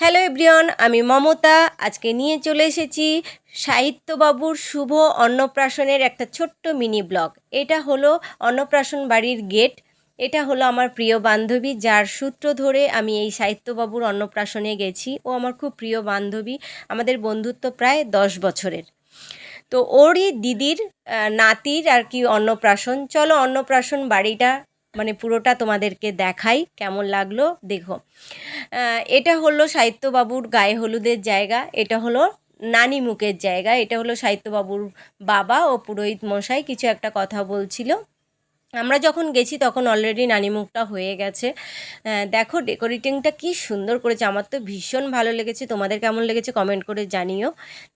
Hello everyone, আমি মমতা। আজকে নিয়ে চলে এসেছি সাহিত্যবাবুর শুভ অন্নপ্রাশনের একটা ছোট্ট মিনি ব্লগ। এটা হলো অন্নপ্রাশন বাড়ির গেট। এটা হলো আমার প্রিয় বান্ধবী, যার সূত্র ধরে আমি এই সাহিত্যবাবুর অন্নপ্রাশনে গেছি। ও আমার খুব প্রিয় বান্ধবী, আমাদের বন্ধুত্ব প্রায় দশ বছরের। তো ওরই দিদির নাতির আর কি অন্নপ্রাশন। চলো অন্নপ্রাশন বাড়িটা মানে পুরোটা তোমাদেরকে দেখাই, কেমন লাগল দেখো। এটা হলো সাহিত্যবাবুর গায়ে হলুদের জায়গা, এটা হলো নানি মুখের জায়গা, এটা হলো সাহিত্যবাবুর বাবা ও পুরোহিত মশাই, কিছু একটা কথা বলছিল। আমরা যখন গেছি তখন অলরেডি নানিমুখটা হয়ে গেছে। দেখো ডেকোরেটিংটা কি সুন্দর করেছে, আমার তো ভীষণ ভালো লেগেছে। তোমাদের কেমন লেগেছে কমেন্ট করে জানিও।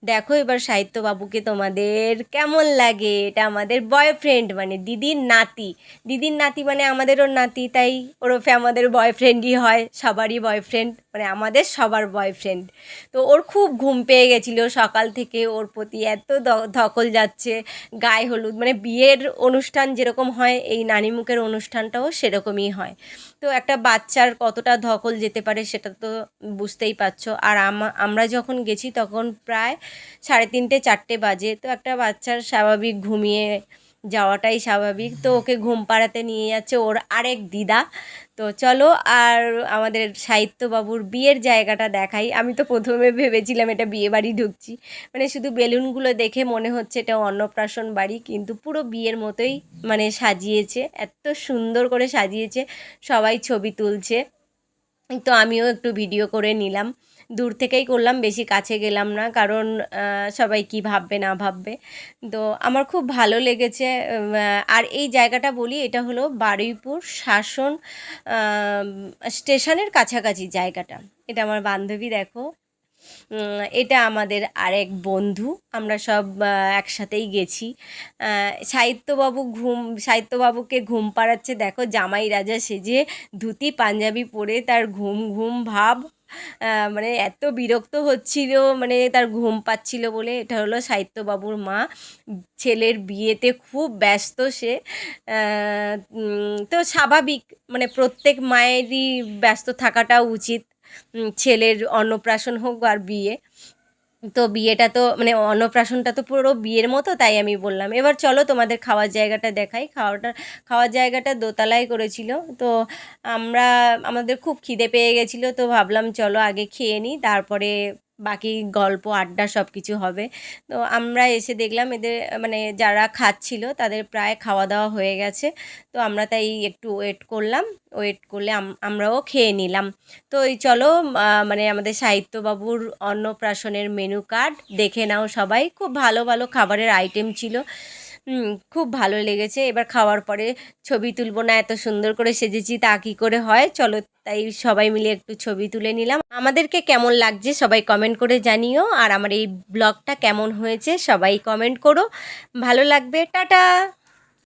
দেখো এবার সাহিত্যবাবুকে তোমাদের কেমন লাগে? এটা আমাদের বয়ফ্রেন্ড মানে দিদির নাতি। দিদির নাতি মানে আমাদেরও নাতি, তাই ওরফে আমাদের বয়ফ্রেন্ডই হয়, সবারই বয়ফ্রেন্ড মানে আমাদের সবার বয়ফ্রেন্ড তো ওর খুব ঘুম পেয়ে গেছিল সকাল থেকে ওর প্রতি এত ধকল যাচ্ছে, গায়ে হলুদ। মানে বিয়ের অনুষ্ঠান যেরকম হয়, এই নানিমুখের অনুষ্ঠানটাও সেরকমই হয়। তো একটা বাচ্চার কতটা ধকল যেতে পারে সেটা তো বুঝতেই পারছ। আর আমা- আমরা যখন গেছি তখন প্রায় সাড়ে তিনটে, চারটে বাজে। তো একটা বাচ্চার স্বাভাবিক ঘুমিয়ে যাওয়াটাই স্বাভাবিক। তো ওকে ঘুম পাড়াতে নিয়ে যাচ্ছে ওর আরেক দিদা। তো চলো আর আমাদের সাহিত্যবাবুর বিয়ের জায়গাটা দেখাই। আমি তো প্রথমে ভেবেছিলাম এটা বিয়ে বাড়ি ঢুকছি। মানে শুধু বেলুনগুলো দেখে মনে হচ্ছে এটা অন্নপ্রাশন বাড়ি, কিন্তু পুরো বিয়ের মতোই মানে সাজিয়েছে। এত সুন্দর করে সাজিয়েছে। সবাই ছবি তুলছে। তো আমিও একটু ভিডিও করে নিলাম। দূর থেকেই করলাম, বেশি কাছে গেলাম না, কারণ সবাই কি ভাববে না ভাববে। তো আমার খুব ভালো লেগেছে আর এই জায়গাটা বলি, এটা হলো বারুইপুর শাসন স্টেশনের কাছাকাছি জায়গাটা। এটা আমার বান্ধবী দেখো এটা আমাদের আরেক বন্ধু, আমরা সব একসাথেই গেছি। সাহিত্যবাবু ঘুম, সাহিত্যবাবুকে ঘুম পাড়াচ্ছে, দেখো জামাই রাজা সেজে ধুতি পাঞ্জাবি পরে তার ঘুম ঘুম ভাব মানে এত বিরক্ত হচ্ছিল মানে তার ঘুম পাচ্ছিল বলে। এটা হলো সাহিত্যবাবুর মা। ছেলের বিয়েতে খুব ব্যস্ত সে। তো স্বাভাবিক মানে প্রত্যেক মায়েরই ব্যস্ত থাকাটা উচিত। ছেলের অন্নপ্রাশন হোক আর বিয়ে। তো বিয়েটা তো মানে অন্নপ্রাশনটা তো পুরো বিয়ের মতো, তাই আমি বললাম। এবার চলো তোমাদের খাওয়ার জায়গাটা দেখাই। খাওয়াটা, খাওয়ার জায়গাটা দোতলায় করেছিল। তো আমরা, আমাদের খুব খিদে পেয়ে গেছিল, তো ভাবলাম চলো আগে খেয়ে নিই, তারপরে বাকি গল্প, আড্ডা সব কিছু হবে। তো আমরা এসে দেখলাম এদের মানে যারা খাচ্ছিল তাদের প্রায় খাওয়া দাওয়া হয়ে গেছে। তো আমরা তাই একটু ওয়েট করলাম। ওয়েট করলে আম- আমরাও খেয়ে নিলাম। তো এই চলো মানে আমাদের সাহিত্যবাবুর অন্নপ্রাশনের মেনু কার্ড দেখে নাও সবাই। খুব ভালো ভালো খাবারের আইটেম ছিল। খুব ভালো লেগেছে। এবার খাওয়ার পরে ছবি তুলবো না, এত সুন্দর করে সেজেছি, তা কী করে হয়? চলো তাই সবাই মিলে একটু ছবি তুলে নিলাম। আমাদেরকে কেমন লাগছে সবাই কমেন্ট করে জানিও, আর আমার এই ব্লগটা কেমন হয়েছে সবাই কমেন্ট করো। ভালো লাগবে, টাটা!